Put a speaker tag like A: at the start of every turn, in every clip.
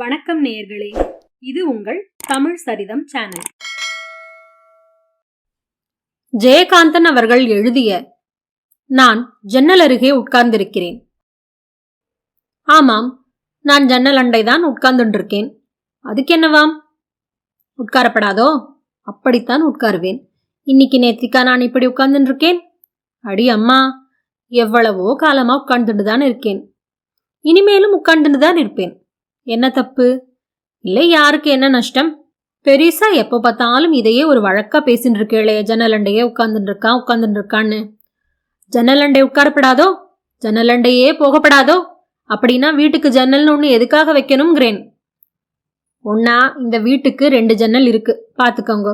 A: வணக்கம் நேயர்களே இது உங்கள் தமிழ் சரிதம் சேனல். ஜெயகாந்தன் அவர்கள் எழுதிய நான் ஜன்னல் அருகே உட்கார்ந்திருக்கிறேன். ஆமாம் நான் ஜன்னல் அண்டைதான் உட்கார்ந்துருக்கேன் அதுக்கு என்னவாம் உட்காரப்படாதோ? அப்படித்தான் உட்காருவேன். இன்னைக்கு நேத்திக்கா நான் இப்படி உட்கார்ந்துருக்கேன் அடி அம்மா எவ்வளவோ காலமா உட்கார்ந்துட்டு தான் இருக்கேன். இனிமேலும் உட்கார்ந்துட்டு தான் இருப்பேன். என்ன தப்பு? இல்லை யாருக்கு என்ன நஷ்டம்? பெரிசா எப்போ பார்த்தாலும் இதையே ஒரு வழக்கா பேசின்னு இருக்கேளே ஜன்னலண்டையே உட்காந்துட்டு இருக்கான் உட்காந்துட்டு இருக்கான்னு ஜன்னலண்டை உட்காரப்படாதோ? ஜன்னலண்டையே போகப்படாதோ? அப்படின்னா வீட்டுக்கு ஜன்னல்னு ஒன்று எதுக்காக வைக்கணுங்கிறேன் ஒன்னா இந்த வீட்டுக்கு ரெண்டு ஜன்னல் இருக்கு. பாத்துக்கோங்க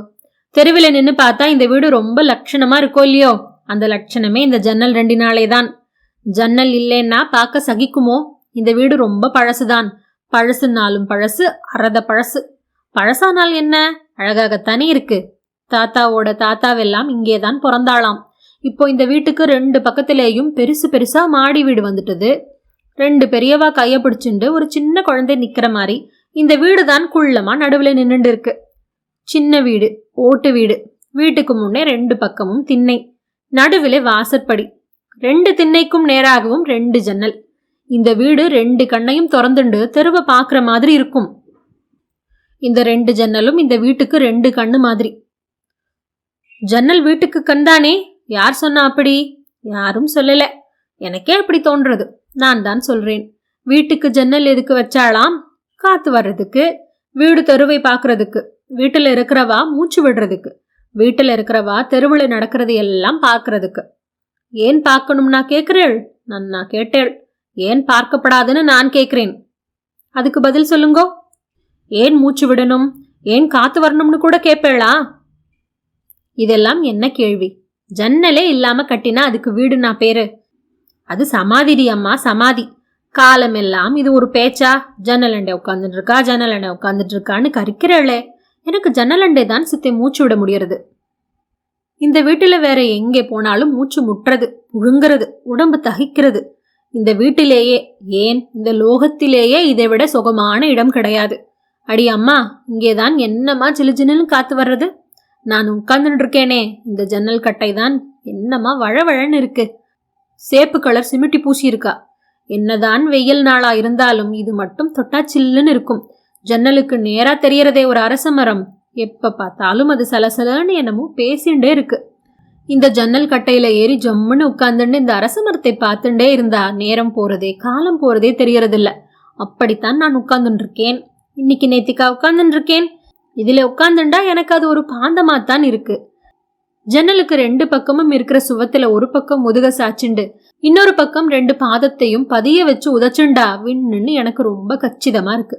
A: தெருவில் நின்று பார்த்தா இந்த வீடு ரொம்ப லட்சணமா இருக்கோ இல்லையோ? அந்த லட்சணமே இந்த ஜன்னல் ரெண்டு நாளே தான் ஜன்னல் இல்லைன்னா பார்க்க சகிக்குமோ? இந்த வீடு ரொம்ப பழசுதான். பழசுனாலும் பழசு அறத பழசு. பழசானால் என்ன? அழகாகத்தானே இருக்கு. தாத்தாவோட தாத்தாவெல்லாம் இங்கேதான் பிறந்தாளாம். இப்போ இந்த வீட்டுக்கு ரெண்டு பக்கத்திலேயும் பெருசு பெருசா மாடி வீடு வந்துட்டது. ரெண்டு பெரியவா கைய பிடிச்சிண்டு ஒரு சின்ன குழந்தை நிக்கிற மாதிரி இந்த வீடு தான் குள்ளமா நடுவில் நின்னுண்டு இருக்கு. சின்ன வீடு ஓட்டு வீடு. வீட்டுக்கு முன்னே ரெண்டு பக்கமும் திண்ணை. நடுவிலே வாசற்படி. ரெண்டு திண்ணைக்கும் நேராகவும் ரெண்டு ஜன்னல். இந்த வீடு ரெண்டு கண்ணையும் திறந்துண்டு தெருவை பார்க்குற மாதிரி இருக்கும். இந்த ரெண்டு ஜன்னலும் இந்த வீட்டுக்கு ரெண்டு கண்ணு மாதிரி. ஜன்னல் வீட்டுக்கு கண்தானே யார் சொன்னா அப்படி? யாரும் சொல்லல. எனக்கே அப்படி தோன்றது. நான் தான் சொல்றேன். வீட்டுக்கு ஜன்னல் எதுக்கு வச்சாலாம் காத்து வர்றதுக்கு வீடு தெருவை பார்க்கறதுக்கு வீட்டில் இருக்கிறவா மூச்சு விடுறதுக்கு வீட்டில் இருக்கிறவா தெருவில் நடக்கிறது எல்லாம் பார்க்கறதுக்கு ஏன் பார்க்கணும்னா கேட்குறேள் நான் நான் கேட்டேள். ஏன் பார்க்கப்படாதுன்னு நான் கேட்கிறேன் அதுக்கு பதில் சொல்லுங்கோ. ஏன் மூச்சு விடணும்? ஏன் காத்து வரணும்னு கூட கேட்பேளா இதெல்லாம் என்ன கேள்வி? ஜன்னலே இல்லாம கட்டினா அதுக்கு வீடு நான் பேரு? அது சமாதிடி அம்மா சமாதி. காலமெல்லாம் இது ஒரு பேச்சா? ஜன்னலண்டை உட்காந்துட்டு இருக்கா ஜன்னலண்டை உட்காந்துட்டு இருக்கான்னு கரிக்கிறேளே. எனக்கு ஜன்னலண்டை தான் சித்தை மூச்சு விட முடியறது. இந்த வீட்டுல வேற எங்கே போனாலும் மூச்சு முட்டுறது புழுங்குறது உடம்பு தகிக்கிறது. இந்த வீட்டிலேயே ஏன்? இந்த லோகத்திலேயே இதை விட சுகமான இடம் கிடையாது. அடி அம்மா இங்கேதான் என்னம்மா சிலுஜின்னு காத்து வர்றது? நான் உட்கார்ந்துட்டு இருக்கேனே இந்த ஜன்னல் கட்டை தான் என்னம்மா வழவழன்னு இருக்கு. சேப்பு கலர் சிமிட்டி பூசி இருக்கா என்னதான் வெயில் நாளா இருந்தாலும் இது மட்டும் தொட்டா சில்லுன்னு இருக்கும். ஜன்னலுக்கு நேரா தெரியறதே ஒரு அரச மரம். எப்ப பார்த்தாலும் அது சலசலன்னு என்னமோ பேசிண்டே இருக்கு. இந்த ஜன்னல் கட்டையில ஏறி ஜம்முன்னு உட்கார்ந்துட்டு இந்த அரச மரத்தை பார்த்துட்டே இருந்தா நேரம் போறதே காலம் போறதே தெரியறதில்ல. அப்படித்தான் நான் உட்கார்ந்துட்டு இருக்கேன் இன்னைக்கு நேத்திக்கா உட்கார்ந்துட்டு இருக்கேன் இதுல உட்கார்ந்துண்டா எனக்கு அது ஒரு பாந்தமா தான் இருக்கு. ஜன்னலுக்கு ரெண்டு பக்கமும் இருக்கிற சுவத்துல ஒரு பக்கம் முதுக சாச்சுண்டு இன்னொரு பக்கம் ரெண்டு பாதத்தையும் பதிய வச்சு உதச்சுண்டா விண்ணுன்னு எனக்கு ரொம்ப கச்சிதமா இருக்கு.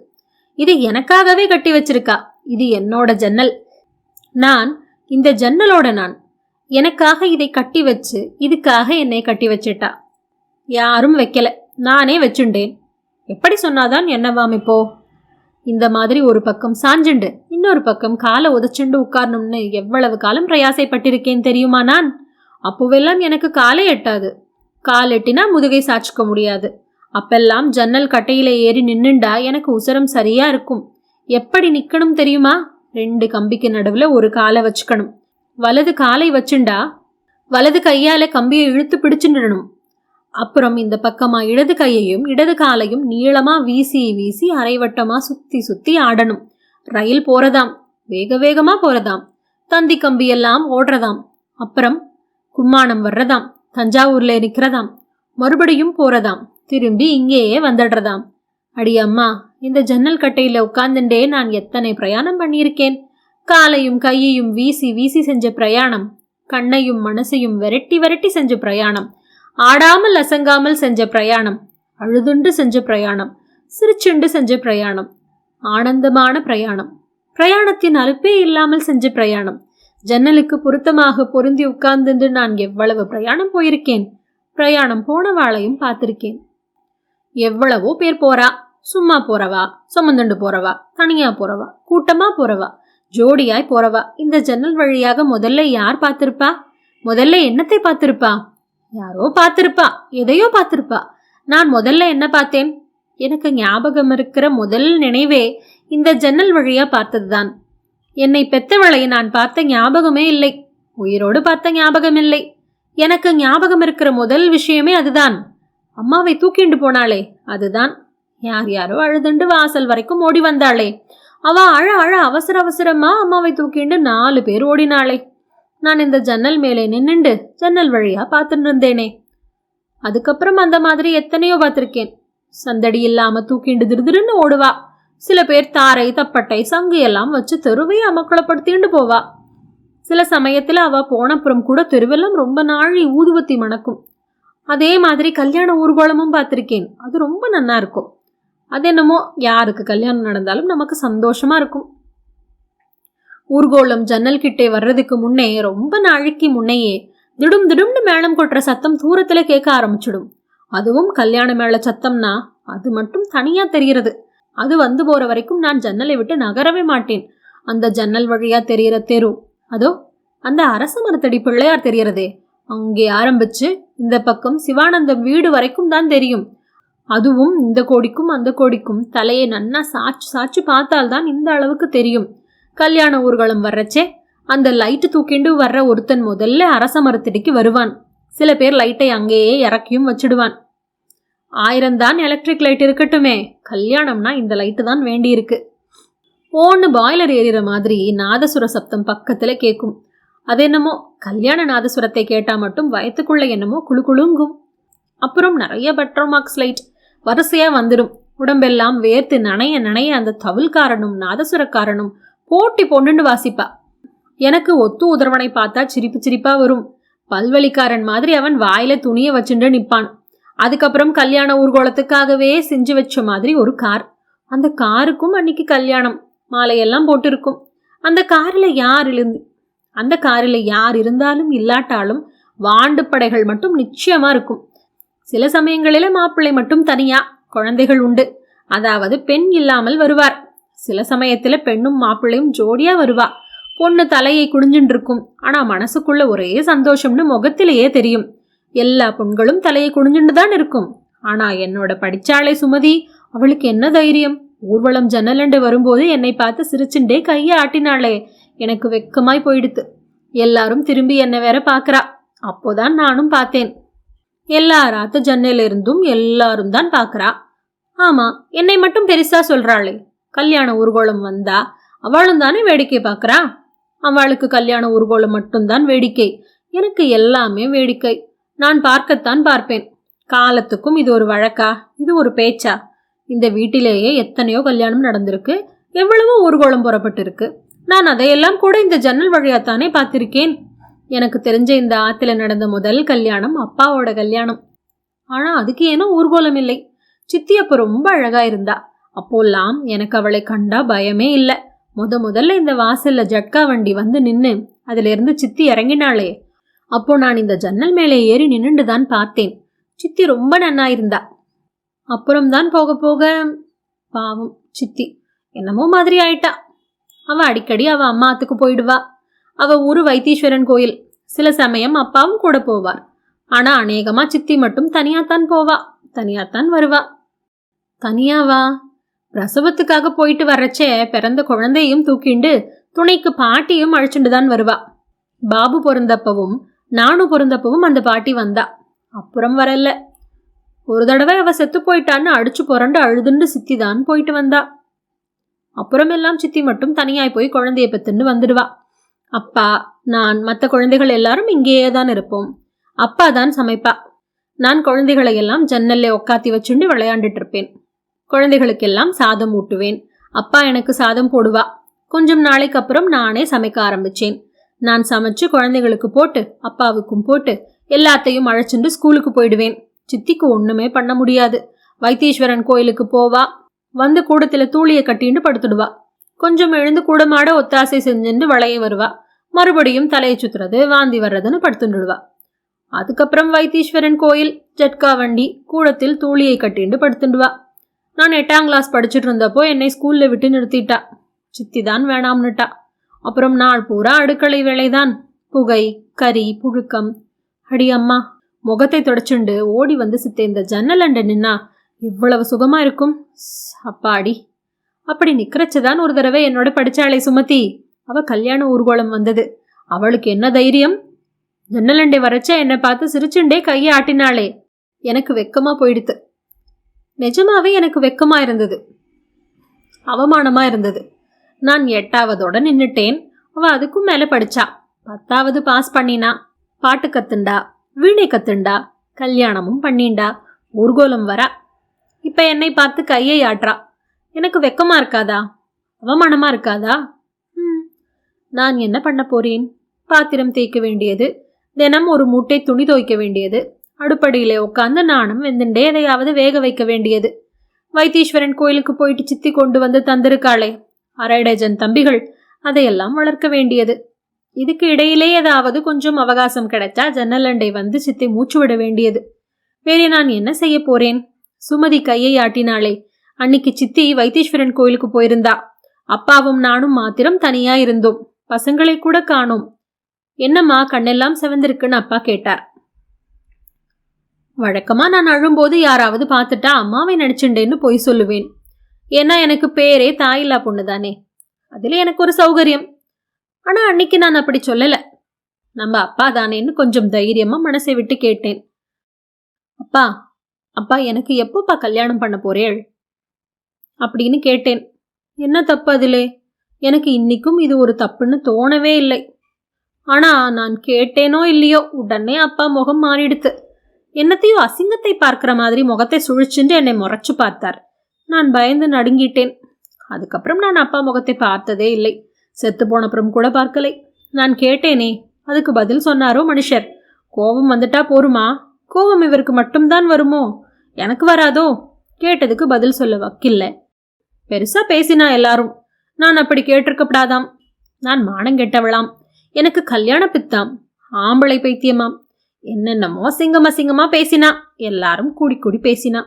A: இது எனக்காகவே கட்டி வச்சிருக்கா. இது என்னோட ஜன்னல். நான் இந்த ஜன்னலோட நான். எனக்காக இதை கட்டி வச்சு இதுக்காக என்னை கட்டி வச்சிட்டா. யாரும் வைக்கல. நானே வச்சுண்டேன். எப்படி சொன்னாதான் என்னவாம் இப்போ? இந்த மாதிரி ஒரு பக்கம் சாஞ்சுண்டு இன்னொரு பக்கம் காலை உதச்சுண்டு உட்காரணும்னு எவ்வளவு காலம் பிரயாசைப்பட்டிருக்கேன் தெரியுமா நான்? அப்போவெல்லாம் எனக்கு காலை எட்டாது. கால் எட்டினா முதுகை சாச்சுக்க முடியாது. அப்பெல்லாம் ஜன்னல் கட்டையில ஏறி நின்னுண்டா எனக்கு உசரம் சரியா இருக்கும். எப்படி நிக்கணும் தெரியுமா? ரெண்டு கம்பிக்கு நடுவில் ஒரு காலை வச்சுக்கணும். வலது காலை வச்சுண்டா? வலது கையால கம்பியை இழுத்து பிடிச்சுடணும் அப்புறம் இந்த பக்கமா இடது கையையும் இடது காலையும் நீளமா வீசி வீசி அரைவட்டமா சுத்தி சுத்தி ஆடணும். ரயில் போறதாம். வேக வேகமா போறதாம். தந்தி கம்பியெல்லாம் ஓடுறதாம். அப்புறம் கும்மாணம் வர்றதாம். தஞ்சாவூர்ல நிக்கிறதாம். மறுபடியும் போறதாம். திரும்பி இங்கேயே வந்துடுறதாம். அடி அம்மா இந்த ஜன்னல் கட்டையில உட்கார்ந்துட்டே நான் எத்தனை பிரயாணம் பண்ணியிருக்கேன்? காலையும் கையையும் வீசி வீசி செஞ்ச பிரயாணம் கண்ணையும் மனசையும் விரட்டி விரட்டி செஞ்ச பிரயாணம் ஆடாமல் அசங்காமல் செஞ்ச பிரயாணம் அழுதுண்டு செஞ்ச பிரயாணம் சிரிச்சுண்டு செஞ்ச பிரயாணம் ஆனந்தமான பிரயாணம் பிரயாணத்தின் அலுப்பே இல்லாமல் செஞ்ச பிரயாணம். ஜன்னலுக்கு பொருத்தமாக பொருந்தி உட்கார்ந்துண்டு நான் எவ்வளவு பிரயாணம் போயிருக்கேன்? பிரயாணம் போனவாளையும் பார்த்திருக்கேன். எவ்வளவோ பேர் போறா சும்மா போறவா சுமந்துண்டு போறவா தனியா போறவா கூட்டமா போறவா ஜோடியாய் போறவா. இந்த ஜன்னல் வழியாக முதல்ல யார் பார்த்திருப்பா? முதல்ல என்னத்தை பார்த்திருப்பா? யாரோ பார்த்திருப்பா. எதையோ பார்த்திருப்பா. நான் முதல்ல என்ன பார்த்தேன்? எனக்கு ஞாபகம் இருக்கிற முதல் நினைவே இந்த ஜன்னல் வழியா பார்த்ததுதான். என்னை பெத்தவளை நான் பார்த்த ஞாபகமே இல்லை. உயிரோடு பார்த்த ஞாபகம் இல்லை. எனக்கு ஞாபகம் இருக்கிற முதல் விஷயமே அதுதான். அம்மாவை தூக்கிண்டு போனாளே அதுதான். யார் யாரோ அழுதுண்டு வாசல் வரைக்கும் ஓடி வந்தாளே. அவ அழ அழ அவசர அவசரமா அம்மாவை தூக்கிண்டு நாலு பேர் ஓடினாளே. நான் இந்த ஜன்னல் மேலே நின்னுண்டு ஜன்னல் வழியா பார்த்துட்டு இருந்தேனே. அதுக்கப்புறம் அந்த மாதிரி எத்தனையோ பார்த்துருக்கேன். சந்தடி இல்லாம தூக்கிண்டு திருதிருன்னு ஓடுவா. சில பேர் தாரை தப்பட்டை சங்கு எல்லாம் வச்சு தெருவையே அமக்களப்படுத்திண்டு போவா. சில சமயத்துல அவ போனப்புறம் கூட தெருவெல்லாம் ரொம்ப நாழி ஊதுவத்தி மணக்கும். அதே மாதிரி கல்யாண ஊர்வலமும் பார்த்துருக்கேன். அது ரொம்ப நல்லா இருக்கும் அது என்னமோ யாருக்கு கல்யாணம் நடந்தாலும் நமக்கு சந்தோஷமாக இருக்கும். ஊர்கோளம் ஜன்னல் கிட்டே வர்றதுக்கு முன்னே ரொம்ப நாளைக்கு முன்னையே திடும் திடும்னு மேளம் கொட்டுற சத்தம் தூரத்தில் கேட்க ஆரம்பிச்சிடும். அதுவும் கல்யாண மேள சத்தம்னா அது மட்டும் தனியாக தெரிகிறது. அது வந்து போகிற வரைக்கும் நான் ஜன்னலை விட்டு நகரவே மாட்டேன். அந்த ஜன்னல் வழியாக தெரிகிற தெரு அதோ அந்த அரச மரத்தடி பிள்ளையார் தெரியறதே அங்கே ஆரம்பிச்சு இந்த பக்கம் சிவானந்தம் வீடு வரைக்கும் தான் தெரியும். அதுவும் இந்த கோடிக்கும் அந்த கோடிக்கும் தலையை நன்னா சாச்சு சாச்சு பார்த்தால்தான் இந்த அளவுக்கு தெரியும். கல்யாண ஊர்வலம் வர்றச்சே அந்த லைட்டு தூக்கிண்டு வர்ற ஒருத்தன் முதல்ல அரச மரத்தடிக்கு வருவான். சில பேர் லைட்டை அங்கேயே இறக்கியும் வச்சிடுவான். ஆயிரம் தான் எலக்ட்ரிக் லைட் இருக்கட்டுமே கல்யாணம்னா இந்த லைட்டு தான் வேண்டியிருக்கு. ஓன்னு பாய்லர் ஏறிற மாதிரி நாதசுர சப்தம் பக்கத்துல கேட்கும் அது என்னமோ கல்யாண நாதசுரத்தை கேட்டால் மட்டும் வயத்துக்குள்ள என்னமோ குழு குழுங்கும். அப்புறம் நிறைய பெட்ரோமாக்ஸ் லைட் வரிசையா வந்துடும் உடம்பெல்லாம் வேர்த்து நனைய நனைய அந்த தவில்காரனும் நாதசுரக்காரனும் போட்டி பொண்ணுன்னு வாசிப்பா. எனக்கு ஒத்து உதரவனை பார்த்தா சிரிப்பு சிரிப்பா வரும். பல்வழிக்காரன் மாதிரி அவன் வாயில துணிய வச்சுட்டு நிப்பான். அதுக்கப்புறம் கல்யாண ஊர்கோலத்துக்காகவே செஞ்சு வச்ச மாதிரி ஒரு கார். அந்த காருக்கும் அன்னைக்கு கல்யாணம். மாலையெல்லாம் போட்டிருக்கும். அந்த காரில் யார் இருந்து அந்த காரில் யார் இருந்தாலும் இல்லாட்டாலும் வாண்டு படைகள் மட்டும் நிச்சயமா இருக்கும். சில சமயங்களில மாப்பிள்ளை மட்டும் தனியா குழந்தைகள் உண்டு. அதாவது பெண் இல்லாமல் வருவார். சில சமயத்துல பெண்ணும் மாப்பிள்ளையும் ஜோடியா வருவா. பொண்ணு தலையை குடிஞ்சுட்டு இருக்கும் ஆனா மனசுக்குள்ள ஒரே சந்தோஷம்னு முகத்திலேயே தெரியும். எல்லா பொண்களும் தலையை குடிஞ்சுட்டு தான் இருக்கும். ஆனா என்னோட படிச்சாளே சுமதி அவளுக்கு என்ன தைரியம்? ஊர்வலம் ஜன்னலண்டு வரும்போது என்னை பார்த்து சிரிச்சுண்டே கையை ஆட்டினாளே எனக்கு வெக்கமாய் போயிடுத்து. எல்லாரும் திரும்பி என்ன வேற பாக்குறா அப்போதான் நானும் பார்த்தேன். எல்லா ராத்து ஜன்னலிருந்தும் எல்லாரும் தான் பாக்குறா. ஆமா என்னை மட்டும் பெருசா சொல்றாளே. கல்யாண ஊர்வலம் வந்தா அவளும் தானே வேடிக்கை பார்க்கறா அவளுக்கு கல்யாண ஊர்வலம் மட்டும்தான் வேடிக்கை. எனக்கு எல்லாமே வேடிக்கை. நான் பார்க்கத்தான் பார்ப்பேன். காலத்துக்கும் இது ஒரு வழக்கா? இது ஒரு பேச்சா? இந்த வீட்டிலேயே எத்தனையோ கல்யாணம் நடந்திருக்கு. எவ்வளவோ ஊர்வலம் புறப்பட்டிருக்கு. நான் அதையெல்லாம் கூட இந்த ஜன்னல் வழியாத்தானே பார்த்திருக்கேன். எனக்கு தெரிஞ்ச இந்த ஆத்துல நடந்த முதல் கல்யாணம் அப்பாவோட கல்யாணம். ஆனா அதுக்கு ஏனோ ஊர்கோலம் இல்லை. சித்தி அப்ப ரொம்ப அழகா இருந்தா. அப்போல்லாம் எனக்கு அவளை கண்டா பயமே இல்லை. முத முதல்ல இந்த வாசல்ல ஜட்கா வண்டி வந்து நின்று அதுல இருந்து சித்தி இறங்கினாளே. அப்போ நான் இந்த ஜன்னல் மேலே ஏறி நின்னுண்டு தான் பார்த்தேன். சித்தி ரொம்ப நன்னா இருந்தா. அப்புறம் தான் போக போக பாவம் சித்தி என்னமோ மாதிரி ஆயிட்டா. அவ அடிக்கடி அவ அம்மாத்துக்கு போயிடுவா. அவ ஊரு வைத்தீஸ்வரன் கோயில். சில சமயம் அப்பாவும் கூட போவார் ஆனா அநேகமா சித்தி மட்டும் தனியாத்தான் போவா. தனியாத்தான் வருவா. தனியாவா? பிரசவத்துக்காக போயிட்டு வர்றச்சே பிறந்த குழந்தையும் தூக்கிண்டு துணைக்கு பாட்டியும் அழைச்சிட்டு தான் வருவா. பாபு பிறந்தப்பவும் நானும் பிறந்தப்பவும் அந்த பாட்டி வந்தா. அப்புறம் வரல. ஒரு தடவை அவ செத்து போயிட்டான்னு அடிச்சு புரண்டு அழுதுண்டு சித்தி தான் போயிட்டு வந்தா. அப்புறமெல்லாம் சித்தி மட்டும் தனியாய் போய் குழந்தைய பெத்துன்னு வந்துடுவா. அப்பா நான் மற்ற குழந்தைகள் எல்லாரும் இங்கேயே தான் இருப்போம். அப்பா தான் சமைப்பா. நான் குழந்தைகளை எல்லாம் ஜன்னல்ல உக்காத்தி வச்சுண்டு விளையாண்டுட்டு இருப்பேன் குழந்தைகளுக்கெல்லாம் சாதம் ஊட்டுவேன். அப்பா எனக்கு சாதம் போடுவா. கொஞ்சம் நாளைக்கு அப்புறம் நானே சமைக்க ஆரம்பிச்சேன். நான் சமைச்சு குழந்தைகளுக்கு போட்டு அப்பாவுக்கும் போட்டு எல்லாத்தையும் அழைச்சிட்டு ஸ்கூலுக்கு போயிடுவேன். சித்திக்கு ஒண்ணுமே பண்ண முடியாது. வைத்தீஸ்வரன் கோயிலுக்கு போவா. வந்து கூடத்துல தூளியை கட்டிண்டு படுத்துடுவா. கொஞ்சம் எழுந்து கூடமாட ஒத்தாசை செஞ்சுட்டு வளைய வருவா. மறுபடியும் தலையை சுத்துறது வாந்தி வர்றதுன்னு படுத்துண்டுடுவா. அதுக்கப்புறம் வைத்தீஸ்வரன் கோயில் ஜட்கா வண்டி கூடத்தில் தூளியை கட்டிண்டு படுத்துடுவா நான் எட்டாம் கிளாஸ் படிச்சுட்டு இருந்தப்போ என்னை ஸ்கூல்ல விட்டு நிறுத்திட்டா. சித்தி தான் வேணாம்னுட்டா. அப்புறம் நாள் பூரா அடுக்களை வேலைதான். புகை கறி புழுக்கம். அடி அம்மா முகத்தை தொடச்சுண்டு ஓடி வந்து சித்த இந்த ஜன்னல் அண்ட நின்னா இவ்வளவு சுகமா இருக்கும். அப்பாடி. அப்படி நிக்கிறச்சதான் ஒரு தடவை என்னோட படிச்சாளே சுமத்தி. அவ கல்யாண ஊர்வலம் வந்தது. அவளுக்கு என்ன தைரியம்? ஜன்னலண்டை வரைச்ச என்னை பார்த்து சிரிச்சுண்டே கையை ஆட்டினாளே. எனக்கு வெக்கமா போயிடுத்து. நிஜமாவே எனக்கு வெக்கமா இருந்தது. அவமானமா இருந்தது. நான் எட்டாவதோட நின்னுட்டேன். அவ அதுக்கும் மேல படிச்சா. பத்தாவது பாஸ் பண்ணினா. பாட்டு கத்துண்டா. வீணை கத்துண்டா. கல்யாணமும் பண்ணிண்டா. ஊர்கோலம் வரா. இப்ப என்னை பார்த்து கையை ஆட்டுறா எனக்கு வெக்கமா இருக்காதா? அவமானமா இருக்காதா? நான் என்ன பண்ண போறேன்? பாத்திரம் தேய்க்க வேண்டியது தினம் ஒரு மூட்டை துணி துவைக்க வேண்டியது அடுப்படியிலே உட்காந்து நானும் வெந்துண்டே எதையாவது வேக வைக்க வேண்டியது. வைத்தீஸ்வரன் கோயிலுக்கு போயிட்டு சித்தி கொண்டு வந்து தந்திருக்காளே. அரை டஜன் தம்பிகள் அதையெல்லாம் வளர்க்க வேண்டியது. இதுக்கு இடையிலே ஏதாவது கொஞ்சம் அவகாசம் கிடைச்சா ஜன்னலண்டை வந்து சித்தி மூச்சு விட வேண்டியது. வேறே நான் என்ன செய்ய போறேன்? சுமதி கையை ஆட்டினாளே. அன்னிக்கு சித்தி வைத்தீஸ்வரன் கோயிலுக்கு போயிருந்தா. அப்பாவும் நானும் மாத்திரம் தனியா இருந்தோம். பசங்களை கூட காணோம். என்னம்மா கண்ணெல்லாம் செவந்திருக்குன்னு அப்பா கேட்டார். வழக்கமா நான் அழும்போது யாராவது பார்த்துட்டா அம்மாவை நினைச்சுண்டேன்னு பொய் சொல்லுவேன். ஏன்னா எனக்கு பேரே தாயில்லா பொண்ணு தானே அதுல எனக்கு ஒரு சௌகரியம். ஆனா அன்னைக்கு நான் அப்படி சொல்லல. நம்ம அப்பா தானேன்னு கொஞ்சம் தைரியமா மனசை விட்டு கேட்டேன். அப்பா அப்பா எனக்கு எப்போப்பா கல்யாணம் பண்ண போறேள்? அப்படின்னு கேட்டேன். என்ன தப்பு அதிலே? எனக்கு இன்னிக்கும் இது ஒரு தப்புன்னு தோணவே இல்லை. ஆனால் நான் கேட்டேனோ இல்லையோ உடனே அப்பா முகம் மாறிடுத்து. என்னத்தையும் அசிங்கத்தை பார்க்குற மாதிரி முகத்தை சுழிச்சுட்டு என்னை முறைச்சு பார்த்தார். நான் பயந்து நடுங்கிட்டேன். அதுக்கப்புறம் நான் அப்பா முகத்தை பார்த்ததே இல்லை. செத்து போனப்புறம் கூட பார்க்கலை. நான் கேட்டேனே அதுக்கு பதில் சொன்னாரோ மனுஷர்? கோபம் வந்துட்டா போருமா? கோபம் இவருக்கு மட்டும்தான் வருமோ? எனக்கு வராதோ? கேட்டதுக்கு பதில் சொல்ல வக்கில்ல. பெருசாக பேசினா எல்லாரும். நான் அப்படி கேட்டிருக்கப்படாதாம். நான் மானம் கெட்டவளாம். எனக்கு கல்யாண பித்தாம் ஆம்பளை பைத்தியமாம். என்னென்னமோ அசிங்கம் அசிங்கமா பேசினா எல்லாரும் கூடி கூடி பேசினா.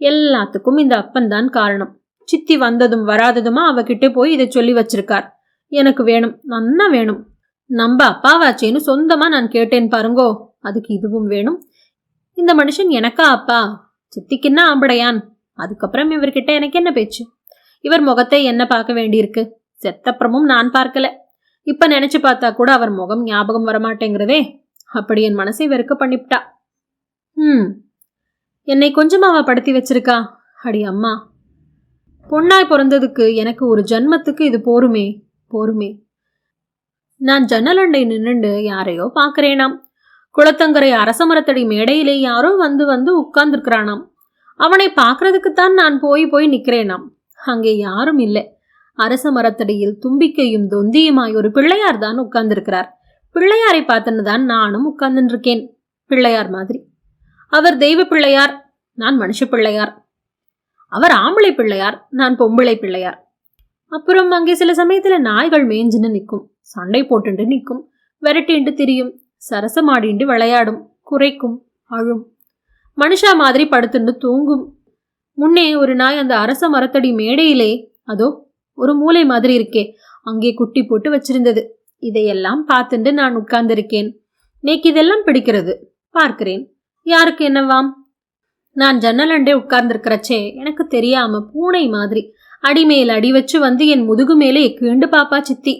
A: எல்லாத்துக்கும் இந்த அப்பன்தான் காரணம். சித்தி வந்ததும் வராததுமா அவகிட்ட போய் இதை சொல்லி வச்சிருக்கார். எனக்கு வேணும் நன்னா வேணும். நம்ம அப்பாவாச்சேன்னு சொந்தமா நான் கேட்டேன் பாருங்கோ. அதுக்கு இதுவும் வேணும். இந்த மனுஷன் எனக்கா அப்பா? சித்திக்குன்னா ஆம்படையான் அதுக்கப்புறம் இவர்கிட்ட எனக்கு என்ன பேச்சு? இவர் முகத்தை என்ன பார்க்க வேண்டியிருக்கு? செத்தப்புறமும் நான் பார்க்கல. இப்ப நினைச்சு பார்த்தா கூட அவர் முகம் ஞாபகம் வரமாட்டேங்கிறதே. அப்படி என் மனசை வெறுக்க பண்ணிவிட்டா. ம் என்னை கொஞ்சம் அவ படுத்தி வச்சிருக்கா? அடி அம்மா. பொண்ணாய் பிறந்ததுக்கு எனக்கு ஒரு ஜன்மத்துக்கு இது போருமே போருமே. நான் ஜன்னலண்டை நின்னுண்டு யாரையோ பார்க்கறேனாம். குளத்தங்கரை அரசமரத்தடி மேடையிலே யாரோ வந்து வந்து உட்கார்ந்துருக்கிறானாம். அவனை பார்க்கறதுக்குத்தான் நான் போய் போய் நிக்கிறேனாம். அங்கே யாரும் இல்லை. அரச மரத்தடியில் தும்பிக்கையும் தொந்தியுமாய் ஒரு பிள்ளையார் தான் உட்கார்ந்திருக்கிறார். பிள்ளையாரை பார்த்துன்னு தான் நானும் உட்கார்ந்துட்டு இருக்கேன் பிள்ளையார் மாதிரி. அவர் தெய்வ பிள்ளையார் நான் மனுஷ பிள்ளையார். அவர் ஆம்பளை பிள்ளையார் நான் பொம்பளை பிள்ளையார். அப்புறம் அங்கே சில சமயத்துல நாய்கள் மேய்ஞ்சுன்னு நிற்கும். சண்டை போட்டுண்டு நிற்கும். விரட்டிண்டு திரியும். சரசமாடிண்டு விளையாடும். குறைக்கும். அழும். மனுஷா மாதிரி படுத்துண்டு தூங்கும். முன்னே ஒரு நாய் அந்த அரச மரத்தடி மேடையிலே அதோ ஒரு மூலை மாதிரி இருக்கே அங்கே குட்டி போட்டு வச்சிருந்தது. இதையெல்லாம் பார்த்துட்டு நான் உட்கார்ந்திருக்கேன். நேக்கு இதெல்லாம் பிடிக்கிறது. பார்க்கிறேன். யாருக்கு என்னவாம்? நான் ஜன்னலண்டே உட்கார்ந்திருக்கிறச்சே எனக்கு தெரியாம பூனை மாதிரி. அடிமேல் அடி வச்சு வந்து என் முதுகு மேலே எக்குண்டு பாப்பா சித்தி.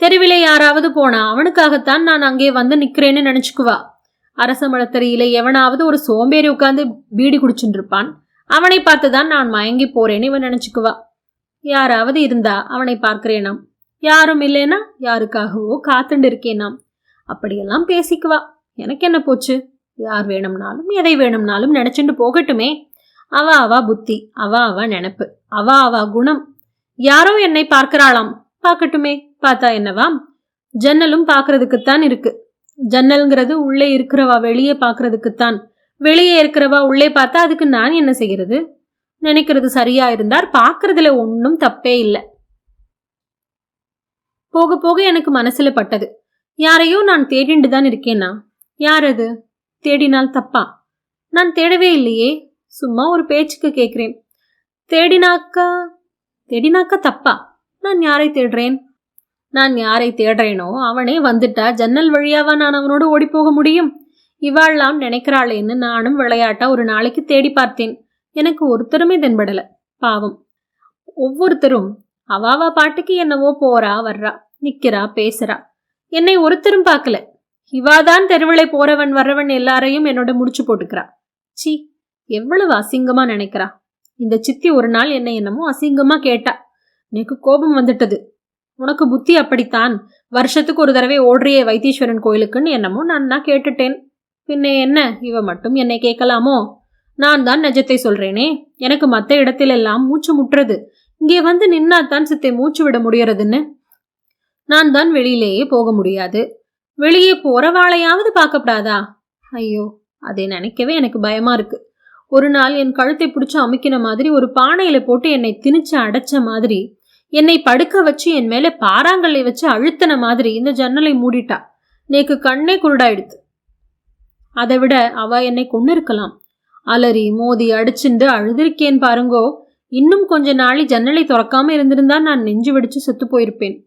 A: தெருவிலே யாராவது போனா அவனுக்காகத்தான் நான் அங்கே வந்து நிக்கிறேன்னு நினைச்சுக்குவா. அரச மலத்தறியில எவனாவது ஒரு சோம்பேறி உட்கார்ந்து பீடி குடிச்சுட்டு இருப்பான் அவனை பார்த்து தான் நான் மயங்கி போறேன்னு இவன் நினைச்சுக்குவா. யாராவது இருந்தா அவனை பார்க்கிறேனாம். யாரும் இல்லைனா யாருக்காகவோ காத்துண்டு இருக்கேனாம் அப்படியெல்லாம் பேசிக்குவா. எனக்கு என்ன போச்சு? யார் வேணும்னாலும் எதை வேணும்னாலும் நினைச்சுண்டு போகட்டுமே. அவ அவா புத்தி அவ அவ நினப்பு அவ அவா குணம். யாரோ என்னை பார்க்கறாளாம். பார்க்கட்டுமே பார்த்தா என்னவாம் ஜன்னலும் பார்க்கறதுக்குத்தான் இருக்கு. ஜன்னல்ங்கிறது உள்ளே இருக்கிறவா வெளியே பார்க்கறதுக்குத்தான். வெளியே இருக்கிறவா உள்ளே பார்த்தா அதுக்கு நான் என்ன செய்கிறது நினைக்கிறது சரியா இருந்தார் பார்க்கறதுல ஒன்றும் தப்பே இல்லை. போக போக எனக்கு மனசுல பட்டது. யாரையோ நான் தேடிண்டு தான் இருக்கேனா? யார் அது? தேடினால் தப்பா? நான் தேடவே இல்லையே. சும்மா ஒரு பேச்சுக்கு கேட்குறேன். தேடினாக்கா தேடினாக்கா தப்பா? நான் யாரை தேடுறேன்? நான் யாரை தேடுறேனோ அவனே வந்துட்டா ஜன்னல் வழியாவா நான் அவனோடு ஓடி போக முடியும்? இவாள்லாம் நினைக்கிறாளேன்னு நானும் விளையாட்டா ஒரு நாளைக்கு தேடி பார்த்தேன். எனக்கு ஒருத்தருமே தென்படல. பாவம். ஒவ்வொருத்தரும் அவாவா பாட்டுக்கு என்னவோ போறா வர்றா நிக்கிறா பேசுறா. என்னை ஒருத்தரும் பார்க்கல. இவாதான் தெருவிலை போறவன் வர்றவன் எல்லாரையும் என்னோட முடிச்சு போட்டுக்கிறா. சி எவ்வளவு அசிங்கமா நினைக்கிறா. இந்த சித்தி ஒரு நாள் என்னை என்னமோ அசிங்கமா கேட்டா. எனக்கு கோபம் வந்துட்டது. உனக்கு புத்தி அப்படித்தான். வருஷத்துக்கு ஒரு தடவை ஓடுறிய வைத்தீஸ்வரன் கோயிலுக்குன்னு என்னமோ நான் நான் கேட்டுட்டேன். பின்னே என்ன? இவ மட்டும் என்னை கேட்கலாமோ? நான் தான் நிஜத்தை சொல்றேனே. எனக்கு மற்ற இடத்திலெல்லாம் மூச்சு முட்டுறது. இங்கே வந்து நின்னாத்தான் சித்தை மூச்சு விட முடியறதுன்னு. நான் தான் வெளியிலேயே போக முடியாது. வெளியே போறவாளையாவது பார்க்கப்படாதா? ஐயோ அதை நினைக்கவே எனக்கு பயமா இருக்கு. ஒரு நாள் என் கழுத்தை பிடிச்சு அமுக்கின மாதிரி ஒரு பானையில போட்டு என்னை திணிச்சு அடைச்ச மாதிரி என்னை படுக்க வச்சு என் மேலே பாறாங்கல்லை வச்சு அழுத்தின மாதிரி இந்த ஜன்னலை மூடிட்டா. நேக்கு கண்ணே குருடாயிடுது அதை விட அவ என்னை கொண்டு இருக்கலாம் அலறி மோதி அடிச்சுண்டு அழுதிருக்கேன் பாருங்கோ. இன்னும் கொஞ்ச நாளி ஜன்னலை திறக்காம இருந்திருந்தா நான் நெஞ்சு வெடிச்சு செத்து போயிருப்பேன்.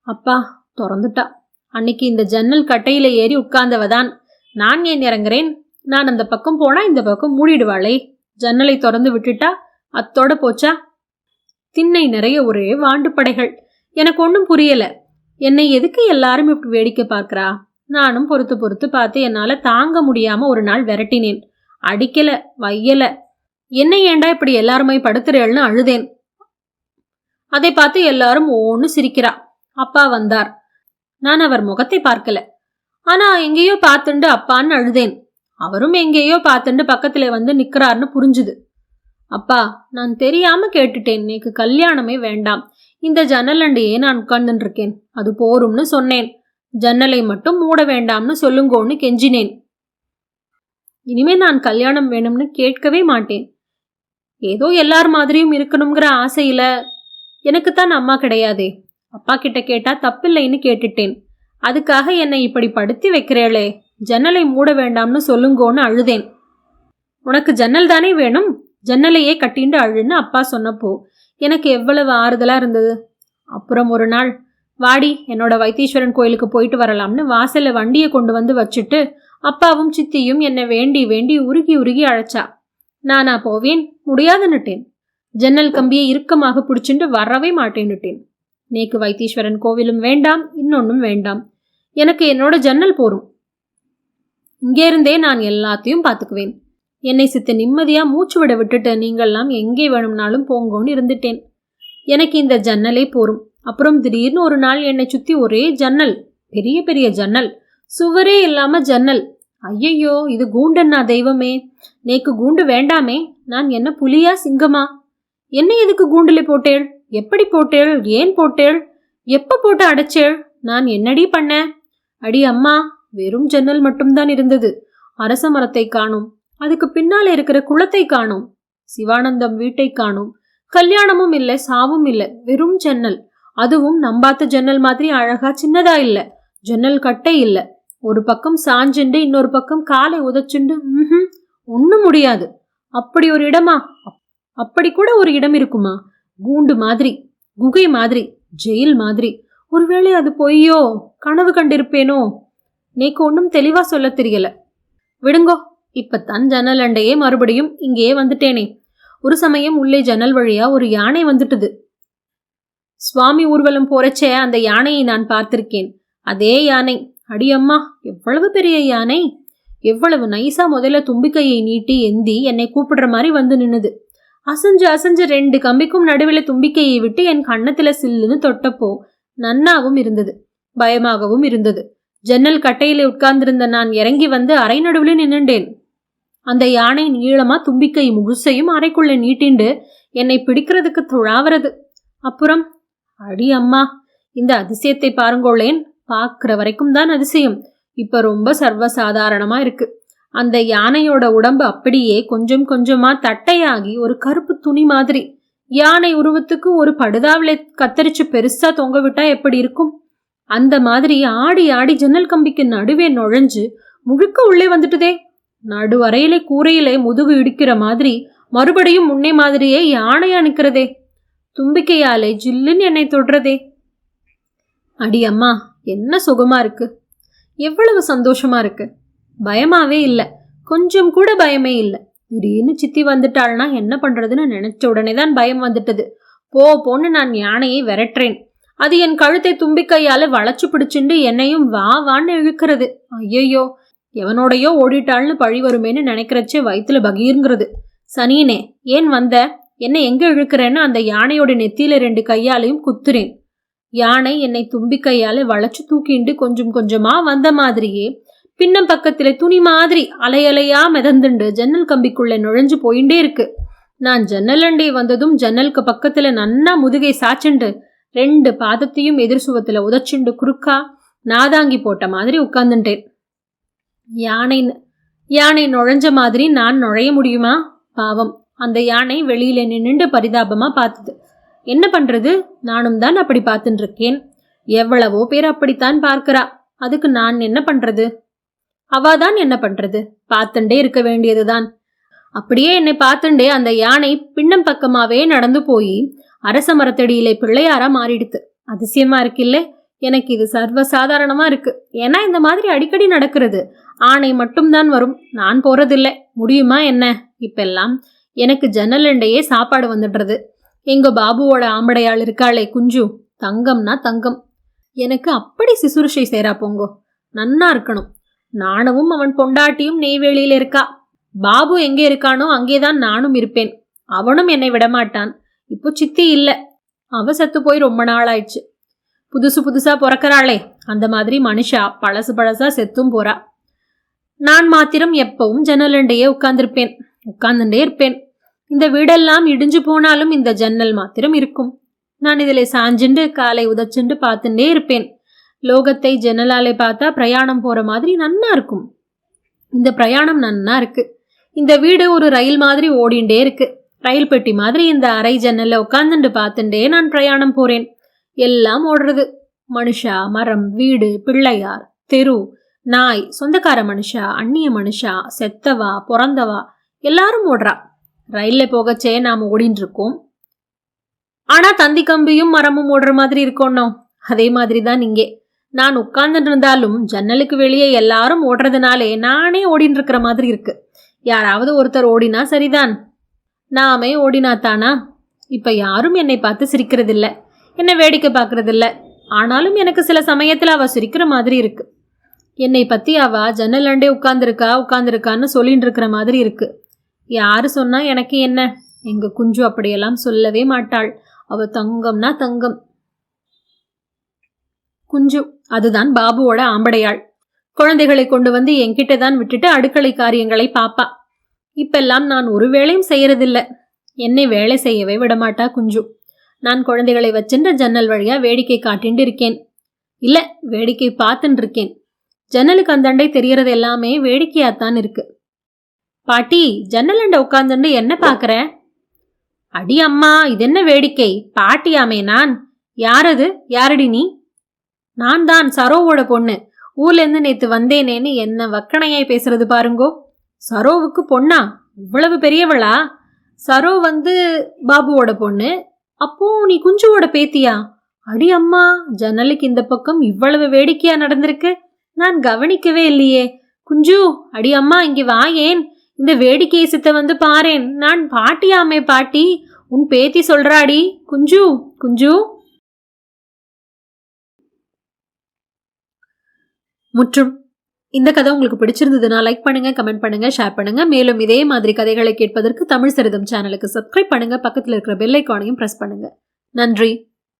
A: அப்பா திறந்துட்டா. அன்னைக்கு இந்த ஜன்னல் கட்டையில ஏறி உட்கார்ந்தவதான். நான் ஏன் இறங்குறேன்? நான் அந்த பக்கம் போனா இந்த பக்கம் மூடிடுவாளே. ஜன்னலை திறந்து விட்டுட்டா? அத்தோட போச்சா? திண்ணை நிறைய ஒரே வாண்டு படைகள். எனக்கு ஒன்றும் புரியல. என்னை எதுக்கு எல்லாரும் இப்படி வேடிக்கை பார்க்கறா? நானும் பொறுத்து பொறுத்து பார்த்து என்னால் தாங்க முடியாமல் ஒரு நாள் விரட்டினேன். அடிக்கலை வையலை. என்ன ஏண்டா இப்படி எல்லாருமே படுத்துறேள்னு அழுதேன். அதை பார்த்து எல்லாரும் ஓன்னு சிரிக்கிறா. அப்பா வந்தார். நான் அவர் முகத்தை பார்க்கல. ஆனா எங்கேயோ பார்த்துண்டு அப்பான்னு அழுதேன். அவரும் எங்கேயோ பார்த்துண்டு பக்கத்துல வந்து நிக்கிறார்னு புரிஞ்சுது. அப்பா நான் தெரியாம கேட்டுட்டேன். நேக்கு கல்யாணமே வேண்டாம். இந்த ஜன்னலண்டையே நான் உட்கார்ந்துட்டு இருக்கேன் அது போரும்னு சொன்னேன். ஜன்னலை மட்டும் மூட வேண்டாம்னு சொல்லுங்கோன்னு கெஞ்சினேன். இனிமே நான் கல்யாணம் வேணும்னு கேட்கவே மாட்டேன். ஏதோ எல்லார் மாதிரியும் இருக்கணுங்கிற ஆசையில எனக்குத்தான் அம்மா கிடையாதே. அப்பா கிட்ட கேட்டா தப்பில்லைன்னு கேட்டுட்டேன். அதுக்காக என்னை இப்படி படுத்தி வைக்கிறேளே ஜன்னலை மூட வேண்டாம்னு சொல்லுங்கோன்னு அழுதேன். உனக்கு ஜன்னல் தானே வேணும்? ஜன்னலையே கட்டிண்டு அழுன்னு அப்பா சொன்னப்போ எனக்கு எவ்வளவு ஆறுதலா இருந்தது. அப்புறம் ஒரு நாள் வாடி என்னோட வைத்தீஸ்வரன் கோயிலுக்கு போயிட்டு வரலாம்னு வாசல்ல வண்டியை கொண்டு வந்து வச்சுட்டு அப்பாவும் சித்தியும் என்னை வேண்டி வேண்டி உருகி உருகி அழைச்சா. நானா போவேன்? முடியாதுன்னுட்டேன். ஜன்னல் கம்பியை இறுக்கமாக பிடிச்சிட்டு வரவே மாட்டேன்னுட்டேன். நேக்கு வைத்தீஸ்வரன் கோவிலும் வேண்டாம் இன்னொன்னும் வேண்டாம். எனக்கு என்னோட ஜன்னல் போரும். இங்கேருந்தே நான் எல்லாத்தையும் பார்த்துக்குவேன். என்னை சித்த நிம்மதியா மூச்சு விட விட்டுட்டு நீங்கள்லாம் எங்கே வேணும்னாலும் போங்கோன்னு இருந்துட்டேன். எனக்கு இந்த ஜன்னலே போரும். அப்புறம் திடீர்னு ஒரு நாள் என்னை சுற்றி ஒரே ஜன்னல் பெரிய பெரிய ஜன்னல் சுவரே இல்லாமல் ஜன்னல். ஐயையோ இது கூண்டன்னா தெய்வமே. நேக்கு கூண்டு வேண்டாமே நான் என்ன புலியா சிங்கமா? என்ன எதுக்கு கூண்டில் போட்டேள்? எப்படி போட்டேள்? ஏன் போட்டேள்? எப்போ போட்டு அடைச்சேள்? நான் என்னடி பண்ண? அடி அம்மா வெறும் ஜன்னல் மட்டும்தான் இருந்தது. அரச மரத்தை காணும் அதுக்கு பின்னால் இருக்கிற குளத்தை காணும் சிவானந்தம் வீட்டை காணும். கல்யாணமும் இல்லை சாவும் இல்லை வெறும் ஜன்னல். அதுவும் நம்பாத்த ஜன்னல் மாதிரி அழகா சின்னதா இல்ல. ஜன்னல் கட்டை இல்ல. ஒரு பக்கம் சாஞ்சுண்டு இன்னொரு பக்கம் காலை உதச்சுண்டு ம் ஒன்றும் முடியாது. அப்படி ஒரு இடமா? அப்- அப்படி கூட ஒரு இடம் இருக்குமா? கூண்டு மாதிரி குகை மாதிரி ஜெயில் மாதிரி. ஒருவேளை அது பொய்யோ? கனவு கண்டிருப்பேனோ? நேக்கு ஒன்றும் தெளிவா சொல்ல தெரியல. விடுங்கோ இப்பத்தான் ஜன்னல் அண்டையே மறுபடியும் இங்கேயே வந்துட்டேனே. ஒரு சமயம் உள்ளே ஜன்னல் வழியா ஒரு யானை வந்துட்டுது. சுவாமி ஊர்வலம் போறச்சே அந்த யானையை நான் பார்த்திருக்கேன். அதே யானை. அடியம்மா எவ்வளவு பெரிய யானை? எவ்வளவு நைசா முதல்ல தும்பிக்கையை நீட்டி எந்தி என்னை கூப்பிடுற மாதிரி வந்து நின்னுது. அசைஞ்சு அசைஞ்சு ரெண்டு கம்பிக்கும் நடுவில் தும்பிக்கையை விட்டு என் கண்ணத்துல சில்லுன்னு தொட்டப்போ நன்னாவும் இருந்தது. பயமாகவும் இருந்தது. ஜன்னல் கட்டையில உட்கார்ந்திருந்த நான் இறங்கி வந்து அறை நடுவில் நின்னுண்டேன். அந்த யானை நீளமா தும்பிக்கை முழுசையும் அறைக்குள்ள நீட்டிண்டு என்னை பிடிக்கிறதுக்கு துழாவது அப்புறம் அடி அம்மா இந்த அதிசயத்தை பாருங்கோளேன். பார்க்குற வரைக்கும் தான் அதிசயம். இப்போ ரொம்ப சர்வசாதாரணமாக இருக்கு. அந்த யானையோட உடம்பு அப்படியே கொஞ்சம் கொஞ்சமாக தட்டையாகி ஒரு கருப்பு துணி மாதிரி. யானை உருவத்துக்கு ஒரு படுதாவில கத்தரிச்சு பெருசா தொங்க விட்டா எப்படி இருக்கும்? அந்த மாதிரி ஆடி ஆடி ஜன்னல் கம்பிக்கு நடுவே நுழைஞ்சு முழுக்க உள்ளே வந்துட்டுதே. நடுவரையிலே கூரையிலே முதுகு இடிக்கிற மாதிரி மறுபடியும் முன்னே மாதிரியே யானையா நிற்கிறதே தும்பிக்கையாலே ஜில்லுன்னு என்னை தொடுறதே. அடி அம்மா என்ன சுகமா இருக்கு? எவ்வளவு சந்தோஷமா இருக்கு. பயமாவே இல்லை. கொஞ்சம் கூட பயமே இல்லை. திடீர்னு சித்தி வந்துட்டாள்னா என்ன பண்றதுன்னு நினைச்ச உடனே தான் பயம் வந்துட்டது. போ போன்னு நான் யானையை விரட்டுறேன். அது என் கழுத்தை தும்பிக்கையால வளைச்சு பிடிச்சிண்டு என்னையும் வா வான்னு இழுக்கிறது. ஐயையோ எவனோடையோ ஓடிட்டாள்னு பழி வருமேன்னு நினைக்கிறச்சே வயிற்றுல பகீருங்கிறது. சனியனே ஏன் வந்த? என்னை எங்கே இழுக்கிறேன்னு அந்த யானையோட நெத்தியில ரெண்டு கையாலையும் குத்துறேன். யானை என்னை தும்பிக்கையால வளைச்சு தூக்கிண்டு கொஞ்சம் கொஞ்சமா வந்த மாதிரியே பின்னம் பக்கத்துல துணி மாதிரி அலையலையா மிதந்துண்டு ஜன்னல் கம்பிக்குள்ள நுழைஞ்சு போயிண்டே இருக்கு. நான் ஜன்னல் அண்டை வந்ததும் ஜன்னலுக்கு பக்கத்துல நன்னா முதுகை சாச்சுண்டு ரெண்டு பாதத்தையும் எதிர் சுவத்துல உதச்சுண்டு குறுக்கா நாதாங்கி போட்ட மாதிரி உட்கார்ந்துட்டேன். யானை யானை நுழைஞ்ச மாதிரி நான் நுழைய முடியுமா? பாவம். அந்த யானை வெளியில நின்று பரிதாபமா பார்த்தது. என்ன பண்றது? நானும் தான் அப்படி பார்த்துட்டு இருக்கேன் எவ்வளவோ பேர் அப்படித்தான் பார்க்கிறா. அதுக்கு நான் என்ன பண்றது? அவாதான் என்ன பண்றது? பார்த்துண்டே இருக்க வேண்டியதுதான். அப்படியே என்னை பார்த்துண்டே அந்த யானை பின்னம் பக்கமாவே நடந்து போய் அரச மரத்தடியிலே பிள்ளையாரா மாறிடுத்து. அதிசயமா இருக்குல்ல. எனக்கு இது சர்வசாதாரணமா இருக்கு. ஏன்னா இந்த மாதிரி அடிக்கடி நடக்கிறது. ஆணை மட்டும்தான் வரும். நான் போறதில்லை. முடியுமா என்ன? இப்பெல்லாம் எனக்கு ஜன்னலண்டையே சாப்பாடு வந்துடுறது. எங்க பாபுவோட ஆம்படையாள் இருக்காளே குஞ்சு தங்கம்னா தங்கம். எனக்கு அப்படி சிசுருஷை சேரா போங்கோ. நன்னா இருக்கணும். நானும் அவன் பொண்டாட்டியும் நெய்வேலியில் இருக்கா. பாபு எங்கே இருக்கானோ அங்கேதான் நானும் இருப்பேன். அவனும் என்னை விடமாட்டான். இப்போ சித்தி இல்லை. அவ செத்து போய் ரொம்ப நாள் ஆயிடுச்சு புதுசு புதுசா பிறக்கிறாளே. அந்த மாதிரி மனுஷா பழசு பழசா செத்தும் போறா. நான் மாத்திரம் எப்பவும் ஜன்னலண்டையே உட்கார்ந்திருப்பேன். உட்கார்ந்துட்டே இருப்பேன் இந்த வீடெல்லாம் இடிஞ்சு போனாலும் இந்த ஜன்னல் மாத்திரம் இருக்கும். நான் இதில் சாஞ்சுண்டு காலை உதச்சுண்டு பார்த்துட்டே இருப்பேன் லோகத்தை ஜன்னலாலே பார்த்தா பிரயாணம் போகிற மாதிரி நன்னா இருக்கும். இந்த பிரயாணம் நன்னா இருக்கு. இந்த வீடு ஒரு ரயில் மாதிரி ஓடிண்டே இருக்கு. ரயில் பெட்டி மாதிரி இந்த அரை ஜன்னல்ல உட்காந்துண்டு பார்த்துட்டே நான் பிரயாணம் போறேன். எல்லாம் ஓடுறது. மனுஷா மரம் வீடு பிள்ளையார் தெரு நாய் சொந்தக்கார மனுஷா அந்நிய மனுஷா செத்தவா பிறந்தவா எல்லாரும் ஓடுறா. ரயில்ல போகச்சே நாம ஓடின்னு இருக்கோம் ஆனா தந்தி கம்பியும் மரமும் ஓடுற மாதிரி இருக்கோன்னோ அதே மாதிரி தான் இங்கே. நான் உட்கார்ந்துட்டு இருந்தாலும் ஜன்னலுக்கு வெளியே எல்லாரும் ஓடுறதுனாலே நானே ஓடின்னு இருக்கிற மாதிரி இருக்கு. யாராவது ஒருத்தர் ஓடினா சரிதான். நாமே ஓடினா தானா இப்போ யாரும் என்னை பார்த்து சிரிக்கிறதில்ல. என்னை வேடிக்கை பார்க்கறதில்ல. ஆனாலும் எனக்கு சில சமயத்தில் அவள் சிரிக்கிற மாதிரி இருக்கு. என்னை பற்றி அவள் ஜன்னல் அண்டே உட்காந்துருக்கா உட்காந்துருக்கான்னு சொல்லிட்டு இருக்கிற மாதிரி இருக்குது யாரு சொன்னா எனக்கு என்ன? எங்க குஞ்சு அப்படியெல்லாம் சொல்லவே மாட்டாள். அவ தங்கம்னா தங்கம். குஞ்சு அதுதான் பாபுவோட ஆம்படையாள். குழந்தைகளை கொண்டு வந்து என்கிட்ட தான் விட்டுட்டு அடுக்களை காரியங்களை பாப்பா. இப்பெல்லாம் நான் ஒரு வேளையும் செய்யறதில்ல. என்னை வேலை செய்யவே விடமாட்டா குஞ்சு. நான் குழந்தைகளை வச்சின்ற ஜன்னல் வழியா வேடிக்கை காட்டிண்டு இருக்கேன். இல்ல வேடிக்கை பார்த்துட்டு இருக்கேன். ஜன்னலுக்கு அந்தண்டை தெரியறது எல்லாமே வேடிக்கையாத்தான் இருக்கு. பாட்டி ஜன்னலண்ட உட்காந்துண்டு என்ன பாக்குற அடி அம்மா இது என்ன வேடிக்கை? பாட்டியாமே நான். யாரது? யாரடி நீ? நான் தான் சரோவோட பொண்ணு. ஊர்லேருந்து நேற்று நேத்து வந்தேனேன்னு என்ன வக்கணையாய் பேசுறது பாருங்கோ. சரோவுக்கு பொண்ணா? இவ்வளவு பெரியவளா? சரோ வந்து பாபுவோட பொண்ணு. அப்போ நீ குஞ்சுவோட பேத்தியா? அடி அம்மா ஜன்னலுக்கு இந்த பக்கம் இவ்வளவு வேடிக்கையா நடந்திருக்கு. நான் கவனிக்கவே இல்லையே. குஞ்சு அடி அம்மா இங்கே வா ஏன் இந்த வேடிக்கையை சித்த வந்து பாரேன். நான் பாட்டியாமே பாட்டி. உன் பேத்தி சொல்றாடி. குஞ்சு குஞ்சு. முற்றும் இந்த கதை உங்களுக்கு பிடிச்சிருந்ததுன்னா லைக் பண்ணுங்க கமெண்ட் பண்ணுங்க ஷேர் பண்ணுங்க. மேலும் இதே மாதிரி கதைகளை கேட்பதற்கு தமிழ் சரிதம் சேனலுக்கு சப்ஸ்கிரைப் பண்ணுங்க. பக்கத்தில் இருக்கிற பெல் ஐக்கானையும் ப்ரெஸ் பண்ணுங்க. நன்றி.